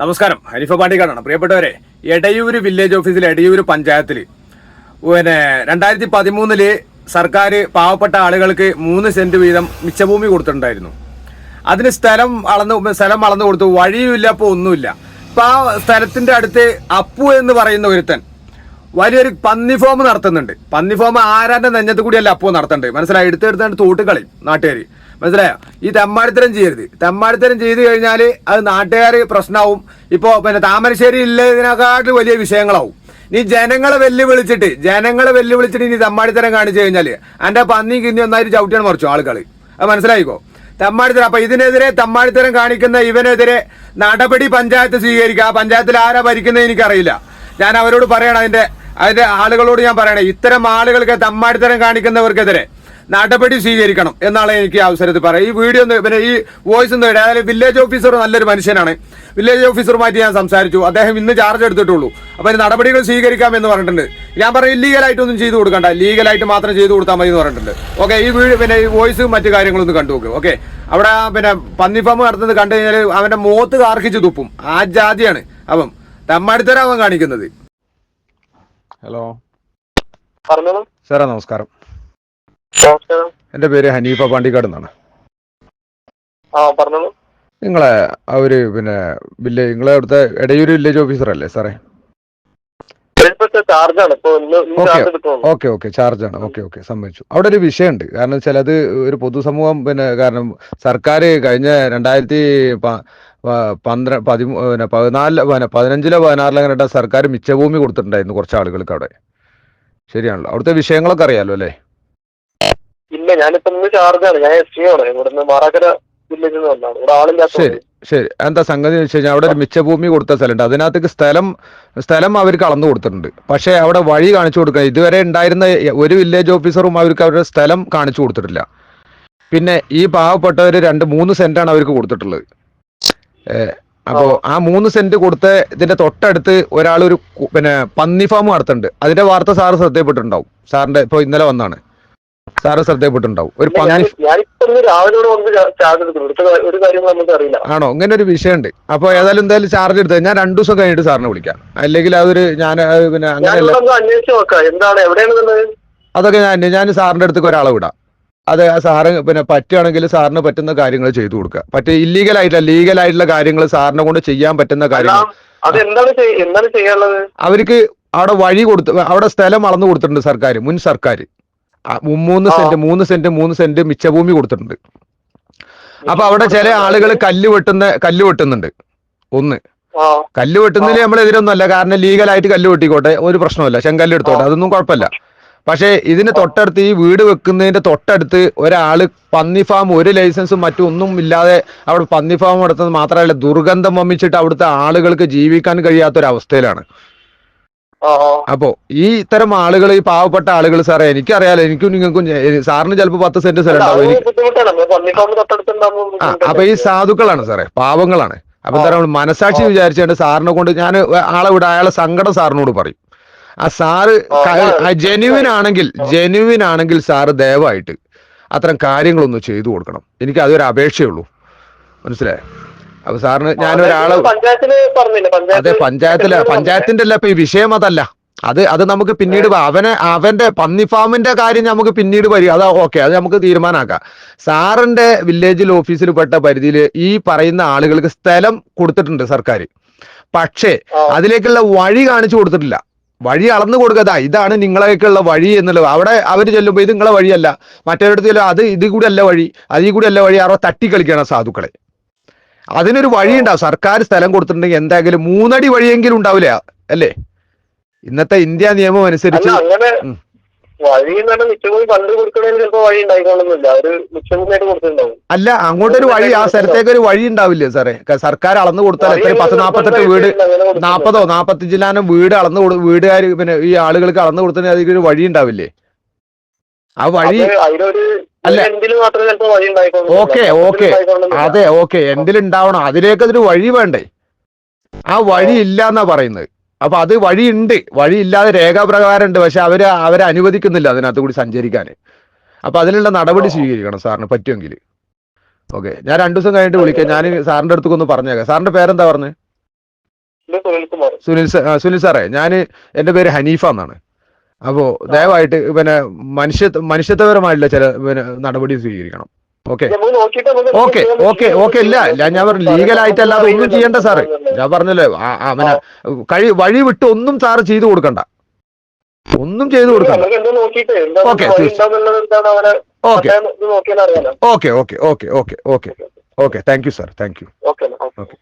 നമസ്കാരം. ഹരിഫ പാണ്ടിക്കാടാണ്. പ്രിയപ്പെട്ടവരെ എടയൂര് വില്ലേജ് ഓഫീസിൽ എടയൂര് പഞ്ചായത്തിൽ പിന്നെ രണ്ടായിരത്തി പതിമൂന്നിൽ സർക്കാർ പാവപ്പെട്ട ആളുകൾക്ക് മൂന്ന് സെന്റ് വീതം മിച്ചഭൂമി കൊടുത്തിട്ടുണ്ടായിരുന്നു. അതിന് സ്ഥലം അളന്ന് സ്ഥലം അളന്നു കൊടുത്തു. വഴിയുമില്ല അപ്പോൾ ഒന്നുമില്ല. ഇപ്പൊ ആ സ്ഥലത്തിന്റെ അടുത്ത് അപ്പു എന്ന് പറയുന്ന ഒരുത്തൻ വലിയൊരു പന്നി ഫോം നടത്തുന്നുണ്ട്. പന്നി ഫോം ആരാന്റെ നെഞ്ഞത്ത് കൂടിയല്ല അപ്പു നടത്തുന്നുണ്ട് മനസ്സിലായി? എടുത്തെടുത്താണ്ട് തോട്ടുകളി നാട്ടുകാർ മനസ്സിലായോ? ഈ തെമ്മാടിത്തരം ചെയ്യരുത്. തെമ്മാടിത്തരം ചെയ്തു കഴിഞ്ഞാൽ അത് നാട്ടുകാർ പ്രശ്നമാവും ഇപ്പോൾ പിന്നെ താമരശ്ശേരി ഇല്ലതിനെക്കാട്ടിൽ വലിയ വിഷയങ്ങളാവും. നീ ജനങ്ങളെ വെല്ലുവിളിച്ചിട്ട് ജനങ്ങളെ വെല്ലുവിളിച്ചിട്ട് നീ തെമ്മാടിത്തരം കാണിച്ചു കഴിഞ്ഞാൽ എന്റെ പന്നി കിന്നി ഒന്നായിട്ട് ചവിട്ടിയാണ് മറിച്ചു ആളുകൾ അത് മനസ്സിലായിക്കോ? തെമ്മാടിത്തരം. അപ്പൊ ഇതിനെതിരെ തെമ്മാടിത്തരം കാണിക്കുന്ന ഇവനെതിരെ നടപടി പഞ്ചായത്ത് സ്വീകരിക്കുക. ആ പഞ്ചായത്തിൽ ആരാ ഭരിക്കുന്നത് എനിക്കറിയില്ല. ഞാൻ അവരോട് പറയണം അതിന്റെ അതിന്റെ ആളുകളോട് ഞാൻ പറയണേ ഇത്തരം ആളുകൾക്ക് തമ്മാടിത്തരം കാണിക്കുന്നവർക്കെതിരെ നടപടി സ്വീകരിക്കണം എന്നാണ് എനിക്ക് അവസരത്തിൽ പറയാം. ഈ വീഡിയോ പിന്നെ ഈ വോയിസ് ഒന്ന്. അതായത് വില്ലേജ് ഓഫീസർ നല്ലൊരു മനുഷ്യനാണ്. വില്ലേജ് ഓഫീസറുമായിട്ട് ഞാൻ സംസാരിച്ചു. അദ്ദേഹം ഇന്ന് ചാർജ് എടുത്തിട്ടുള്ളൂ. അപ്പൊ അതിന് നടപടികൾ സ്വീകരിക്കാം എന്ന് പറഞ്ഞിട്ടുണ്ട്. ഞാൻ പറയും ഇല്ലീഗലായിട്ടൊന്നും ചെയ്തു കൊടുക്കണ്ട. ലീഗലായിട്ട് മാത്രം ചെയ്തു കൊടുത്താൽ മതി എന്ന് പറഞ്ഞിട്ടുണ്ട്. ഓക്കെ ഈ വീഡിയോ പിന്നെ ഈ വോയിസും മറ്റു കാര്യങ്ങളൊന്നും കണ്ടു നോക്കുക ഓക്കെ അവിടെ പിന്നെ പന്നിഫാം നടത്തുന്നത് കണ്ടു കഴിഞ്ഞാൽ അവന്റെ മുഖത്ത് കാർക്കിച്ച് തുപ്പും. ആ ജാതിയാണ് അപ്പം തമ്മാടിത്തരം അവൻ കാണിക്കുന്നത് ഹലോ സാറേ നമസ്കാരം. എന്റെ പേര് ഹനീഫ പാണ്ടിക്കാട് എന്നാണ്. നിങ്ങളെ അവർ ഒരു പിന്നെ വില്ലേജ് നിങ്ങളെ അവിടുത്തെ എടയൂര് വില്ലേജ് ഓഫീസർ അല്ലേ സാറേ? ഇന്ന് ഓക്കെ ചാർജ് എടുക്കണം ഓക്കെ ഓക്കെ ചാർജാണ്. ഓക്കെ ഓക്കെ സമ്മതിച്ചു. അവിടെ ഒരു വിഷയമുണ്ട്. കാരണം വെച്ചാൽ അത് ഒരു പൊതുസമൂഹം പിന്നെ കാരണം സർക്കാർ കഴിഞ്ഞ രണ്ടായിരത്തി പന്ത്രണ്ട് പന്ത്ര പതിമൂ പിന്നെ പതിനാലിൽ പിന്നെ പതിനഞ്ചിലോ പതിനാറിലോ അങ്ങനെ സർക്കാർ മിച്ചഭൂമി കൊടുത്തിട്ടുണ്ടായിരുന്നു കുറച്ച് ആളുകൾക്ക് അവിടെ. ശരിയാണല്ലോ. അവിടുത്തെ വിഷയങ്ങളൊക്കെ അറിയാലോ അല്ലേ? ഇല്ല ഞാനിപ്പോ ഇന്ന് ചാർജാണ്. ഞാൻ എസ് ടി ആണ്. ഇവിടുന്ന് മാറാക്കര വില്ലേജിൽ നിന്ന് വന്നാണ്. ഇവിടെ ആളില്ലാത്ത ശരി ശരി. എന്താ സംഗതി വെച്ച് കഴിഞ്ഞാൽ അവിടെ ഒരു മിച്ചഭൂമി കൊടുത്ത സ്ഥലമുണ്ട്. അതിനകത്തേക്ക് സ്ഥലം സ്ഥലം അവർക്ക് അളന്നു കൊടുത്തിട്ടുണ്ട്. പക്ഷേ അവിടെ വഴി കാണിച്ചു കൊടുക്കുക ഇതുവരെ ഉണ്ടായിരുന്ന ഒരു വില്ലേജ് ഓഫീസറും അവർക്ക് അവരുടെ സ്ഥലം കാണിച്ചു കൊടുത്തിട്ടില്ല. പിന്നെ ഈ പാവപ്പെട്ടവർ രണ്ട് മൂന്ന് സെന്റാണ് അവർക്ക് കൊടുത്തിട്ടുള്ളത്. അപ്പോ ആ. മൂന്ന് സെന്റ് കൊടുത്ത ഇതിന്റെ തൊട്ടടുത്ത് ഒരാൾ ഒരു കു- പിന്നെ പന്നി ഫാം നടത്തുന്നുണ്ട്. അതിന്റെ വാർത്ത സാറ് ശ്രദ്ധയപ്പെട്ടിട്ടുണ്ടാവും സാറിന്റെ ഇപ്പോൾ ഇന്നലെ വന്നാണ്. സാറ് ശ്രദ്ധയപ്പെട്ടിട്ടുണ്ടാവും. ഒരു ആണോ ഇങ്ങനെ ഒരു വിഷയമുണ്ട്. അപ്പൊ ഏതായാലും എന്തായാലും ചാർജ് എടുത്തത് ഞാൻ രണ്ടു ദിവസം കഴിഞ്ഞിട്ട് സാറിനെ വിളിക്കാം. അല്ലെങ്കിൽ അതൊരു ഞാൻ പിന്നെ അങ്ങനെ അങ്ങനെയല്ല. അതൊക്കെ ഞാൻ ഞാൻ സാറിന്റെ അടുത്തേക്ക് ഒരാളെ വിടാം. അത് സാറ് പിന്നെ പറ്റുകയാണെങ്കിൽ സാറിന് പറ്റുന്ന കാര്യങ്ങൾ ചെയ്തു കൊടുക്കുക. പറ്റേ ഇല്ലീഗൽ ആയിട്ടില്ല ലീഗൽ ആയിട്ടുള്ള കാര്യങ്ങൾ സാറിനെ കൊണ്ട് ചെയ്യാൻ പറ്റുന്ന കാര്യങ്ങൾ. അവർക്ക് അവിടെ വഴി കൊടുത്ത് അവിടെ സ്ഥലം അളന്നു കൊടുത്തിട്ടുണ്ട് സർക്കാർ മുൻ സർക്കാർ മൂന്ന് സെന്റ് മൂന്ന് സെന്റ് മൂന്ന് സെന്റ് മിച്ചഭൂമി കൊടുത്തിട്ടുണ്ട്. അപ്പൊ അവിടെ ചില ആളുകൾ കല്ല് വെട്ടുന്ന കല്ല് വെട്ടുന്നുണ്ട്. ഒന്ന്. കല്ല് വെട്ടുന്നതിന് നമ്മളെതിരൊന്നുമല്ല. കാരണം ലീഗലായിട്ട് കല്ല് വെട്ടിക്കോട്ടെ ഒരു പ്രശ്നമല്ല ചെങ്കല്ല് എടുത്തോട്ടെ അതൊന്നും കുഴപ്പമില്ല. പക്ഷേ ഇതിന് തൊട്ടടുത്ത് ഈ വീട് വെക്കുന്നതിന്റെ തൊട്ടടുത്ത് ഒരാൾ പന്നി ഫാം ഒരു ലൈസൻസും മറ്റും ഒന്നും ഇല്ലാതെ അവിടെ പന്നി ഫാം നടത്തുന്നത് മാത്രമല്ല ദുർഗന്ധം വമിച്ചിട്ട് അവിടുത്തെ ആളുകൾക്ക് ജീവിക്കാൻ കഴിയാത്തൊരവസ്ഥയിലാണ്. ഒരു ആ അപ്പോ ഈ ഇത്തരം ആളുകൾ ഈ പാവപ്പെട്ട ആളുകൾ സാറേ എനിക്കറിയാലോ എനിക്കും നിങ്ങൾക്കും സാറിന് ചിലപ്പോൾ പത്ത് സെന്റ് സ്ഥലം ഉണ്ടാവും. അപ്പൊ ഈ സാധുക്കളാണ് സാറേ പാവങ്ങളാണ്. അപ്പൊ എന്താ പറയുക മനസാക്ഷി. വിചാരിച്ചുകൊണ്ട് സാറിനെ കൊണ്ട് ഞാൻ ആളെ വിടാം അയാളെ സങ്കടം സാറിനോട് പറയും. ആ സാറ് ജെനുവിൻ ജെന്യുവിൻ ആണെങ്കിൽ ജെന്യുവിൻ ആണെങ്കിൽ സാറ് ദയവായിട്ട് അത്തരം കാര്യങ്ങളൊന്നും ചെയ്തു കൊടുക്കണം. എനിക്ക് അതൊരു അപേക്ഷയുള്ളൂ മനസ്സിലായോ? അപ്പൊ സാറിന് ഞാൻ ഒരാളെ അതെ പഞ്ചായത്തിൽ പഞ്ചായത്തിന്റെ അല്ല ഇപ്പൊ ഈ വിഷയം അതല്ല. അത് അത് നമുക്ക് പിന്നീട് അവനെ അവന്റെ പന്നി ഫാമിന്റെ കാര്യം നമുക്ക് പിന്നീട് വരിക അതാ ഓക്കെ അത് നമുക്ക് തീരുമാനമാക്കാം സാറിന്റെ വില്ലേജിൽ ഓഫീസിൽ പെട്ട പരിധിയിൽ ഈ പറയുന്ന ആളുകൾക്ക് സ്ഥലം കൊടുത്തിട്ടുണ്ട് സർക്കാർ പക്ഷേ അതിലേക്കുള്ള വഴി കാണിച്ചു കൊടുത്തിട്ടില്ല. വഴി അളന്നു കൊടുക്കുക ഇതാണ് നിങ്ങളേക്കുള്ള വഴി എന്നുള്ളത്. അവിടെ അവർ ചെല്ലുമ്പോൾ ഇത് നിങ്ങളെ വഴിയല്ല. മറ്റൊരിടത്ത് അത് ഇത് കൂടി അല്ല വഴി അതിൽ കൂടി അല്ല വഴി അവരെ തട്ടിക്കളിക്കണം സാധുക്കളെ. അതിനൊരു വഴി ഉണ്ടാവും സർക്കാർ സ്ഥലം കൊടുത്തിട്ടുണ്ടെങ്കിൽ എന്തെങ്കിലും മൂന്നടി വഴിയെങ്കിലും ഉണ്ടാവില്ല അല്ലേ? ഇന്നത്തെ ഇന്ത്യ നിയമം അനുസരിച്ച്. വഴി അല്ല അങ്ങോട്ടൊരു വഴി ആ സ്ഥലത്തേക്ക് ഒരു വഴി ഉണ്ടാവില്ലേ സാറേ. സർക്കാർ അളന്നു കൊടുത്താൽ എത്ര പത്ത് നാപ്പത്തെട്ട് വീട് നാപ്പതോ. നാൽപ്പതോ നാൽപ്പത്തഞ്ചിലാനും വീട് അളന്നു കൊടു വീടുകാർ പിന്നെ ഈ ആളുകൾക്ക് അളന്നു കൊടുത്തതിന് അതിൽ ഒരു വഴി ഉണ്ടാവില്ലേ? ആ വഴി അത് അതിലൊരു അല്ല. ഓക്കെ. ഓക്കേ. അതെ ഓക്കെ. എന്തിലുണ്ടാവണം അതിലേക്ക് അതൊരു വഴി വേണ്ടേ? ആ വഴി ഇല്ല എന്നാ പറയുന്നത്. അപ്പൊ അത് വഴിയുണ്ട്. വഴി ഇല്ലാതെ രേഖാപ്രകാരം ഉണ്ട് പക്ഷെ അവർ അവരെ അനുവദിക്കുന്നില്ല അതിനകത്ത് കൂടി സഞ്ചരിക്കാൻ അപ്പൊ അതിനുള്ള നടപടി സ്വീകരിക്കണം സാറിന് പറ്റുമെങ്കിൽ ഓക്കെ. ഞാൻ രണ്ടു ദിവസം കഴിഞ്ഞിട്ട് വിളിക്കാം. ഞാൻ സാറിന്റെ അടുത്തേക്ക് ഒന്ന് പറഞ്ഞേക്കാം. സാറിന്റെ പേരെന്താ പറഞ്ഞത് സുനിൽ സുനിൽ സാറേ. ഞാൻ എന്റെ പേര് ഹനീഫ എന്നാണ്. അപ്പോൾ ദയവായിട്ട് പിന്നെ മനുഷ്യ മനുഷ്യത്വപരമായിട്ടുള്ള ചില പിന്നെ നടപടി സ്വീകരിക്കണം. ഓക്കെ ഓക്കെ ഓക്കെ ഓക്കെ ഇല്ല ഇല്ല ഞാൻ പറഞ്ഞു ലീഗലായിട്ടല്ലാതെ ഒന്നും ചെയ്യണ്ട സാറ്. ഞാൻ പറഞ്ഞല്ലോ പിന്നെ കഴി വഴി വിട്ട് ഒന്നും സാറ് ചെയ്തു കൊടുക്കണ്ട. ഒന്നും ചെയ്തു കൊടുക്കണ്ട. ഓക്കെ, അവനെ okay okay okay okay okay okay okay thank you sir thank you okay